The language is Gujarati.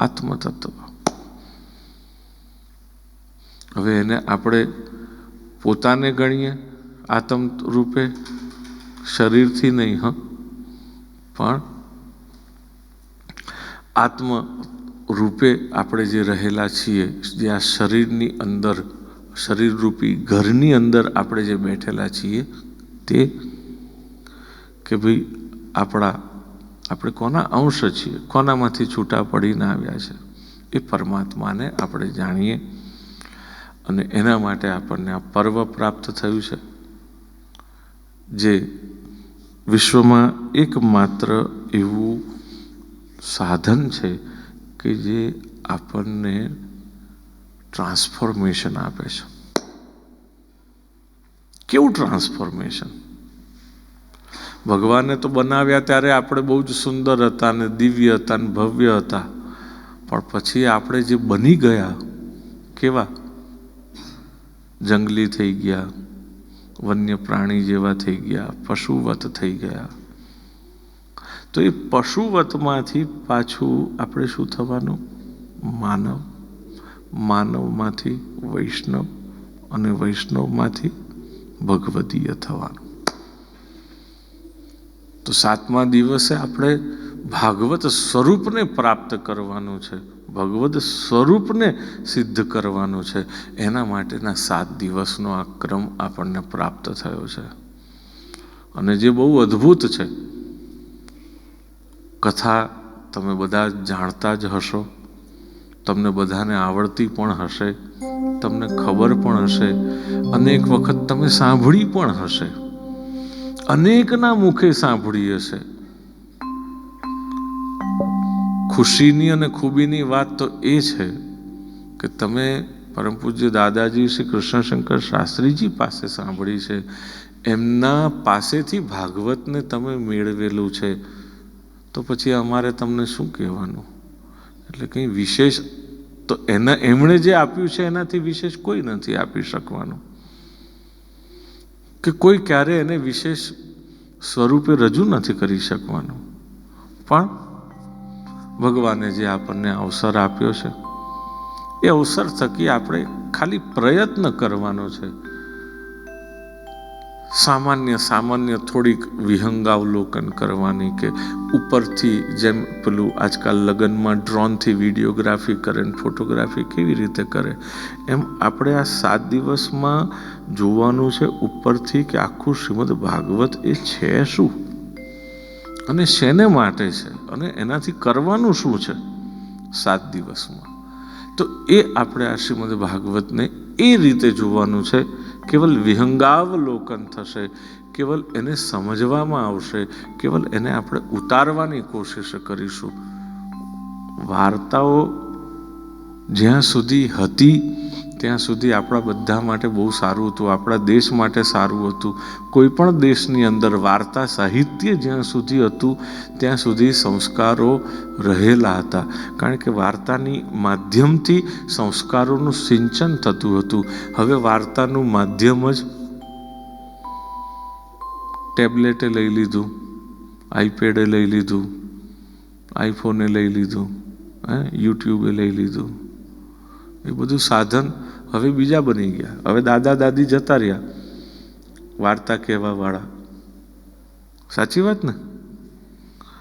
આત્મતત્વ. હવે એને આપણે પોતાને ગણીએ આત્મ રૂપે શરીરથી નહીં, હ. પણ આત્મ રૂપે આપણે જે રહેલા છીએ, જે આ શરીરની અંદર, શરીરરૂપી ઘરની અંદર આપણે જે બેઠેલા છીએ, તે કે ભાઈ આપણા આપણે કોના અંશ છીએ? કોનામાંથી છૂટા પડીને આવ્યા છે? એ પરમાત્માને આપણે જાણીએ. અને એના માટે આપણને આ પર્વ પ્રાપ્ત થયું છે, જે વિશ્વમાં એકમાત્ર એવું સાધન છે કે જે આપણને ટ્રાન્સફોર્મેશન આપે છે. કેવું ટ્રાન્સફોર્મેશન? ભગવાને તો બનાવ્યા ત્યારે આપણે બહુ જ સુંદર હતા ને દિવ્ય હતા ને ભવ્ય હતા. પણ પછી આપણે જે બની ગયા, કેવા? જંગલી થઈ ગયા વન્ય પ્રાણી જેવા થઈ ગયા, પશુવત થઈ ગયા. તો એ પશુવતમાંથી પાછું આપણે શું થવાનું? માનવ. માનવમાંથી વૈષ્ણવ અને વૈષ્ણવમાંથી ભગવદીય થવાનું. તો સાતમા દિવસે આપણે ભાગવત સ્વરૂપને પ્રાપ્ત કરવાનું છે. ભગવદ સ્વરૂપને સિદ્ધ કરવાનું છે. એના માટેના સાત દિવસનો આ ક્રમ આપણને પ્રાપ્ત થયો છે. અને જે બહુ અદ્ભુત છે. કથા તમે બધા જાણતા જ હશો. તમને બધાને આવડતી પણ હશે. તમને ખબર પણ હશે. અનેક વખત તમે સાંભળી પણ હશે. અનેકના મુખે સાંભળી હશે. ખુશીની અને ખૂબીની વાત તો એ છે કે તમે પરમ પૂજ્ય દાદાજી શ્રી કૃષ્ણશંકર શાસ્ત્રીજી પાસે સાંભળી છે, એમના પાસેથી ભાગવતને તમે મેળવેલું છે, તો પછી અમારે તમને શું કહેવાનું? એટલે કંઈ વિશેષ તો એના, એમણે જે આપ્યું છે એનાથી વિશેષ કોઈ નથી આપી શકવાનું. કે કોઈ ક્યારે એને વિશેષ સ્વરૂપે રજૂ નથી કરી શકવાનું. પણ ભગવાને જે આપણને અવસર આપ્યો છે, એ અવસર થકી આપણે ખાલી પ્રયત્ન કરવાનો છે. સામાન્ય સામાન્ય થોડીક વિહંગાવલોકન કરવાની કે ઉપરથી જેમ પેલું આજકાલ લગ્નમાં ડ્રોનથી વિડીયોગ્રાફી કરે ને ફોટોગ્રાફી કેવી રીતે કરે, એમ આપણે આ સાત દિવસમાં જોવાનું છે ઉપરથી કે આખું શ્રીમદ ભાગવત એ છે શું? અને શેને માટે છે? અને એનાથી કરવાનું શું છે સાત દિવસમાં? તો એ આપણે આ શ્રીમદ ભાગવતને એ રીતે જોવાનું છે કેવલ વિહંગાવલોકન થશે, કેવલ એને સમજવામાં આવશે, કેવલ એને આપણે ઉતારવાની કોશિશ કરીશું. વાર્તાઓ જ્યાં સુધી હતી ત્યાં સુધી આપણા બધા માટે બહુ સારું હતું, આપણા દેશ માટે સારું હતું. કોઈ પણ દેશની અંદર વાર્તા સાહિત્ય જ્યાં સુધી હતું, ત્યાં સુધી સંસ્કારો રહેલા હતા. કારણ કે વાર્તાની માધ્યમથી સંસ્કારોનું સિંચન થતું હતું. હવે વાર્તાનું માધ્યમ જ ટેબ્લેટે લઈ લીધું, આઈપેડે લઈ લીધું, આઈફોને લઈ લીધું, હે, યુટ્યુબે લઈ લીધું. એ બધું સાધન હવે બીજા બની ગયા. હવે દાદા દાદી જતા રહ્યા. વાર્તા કહેવાવાળા. સાચી વાત ને?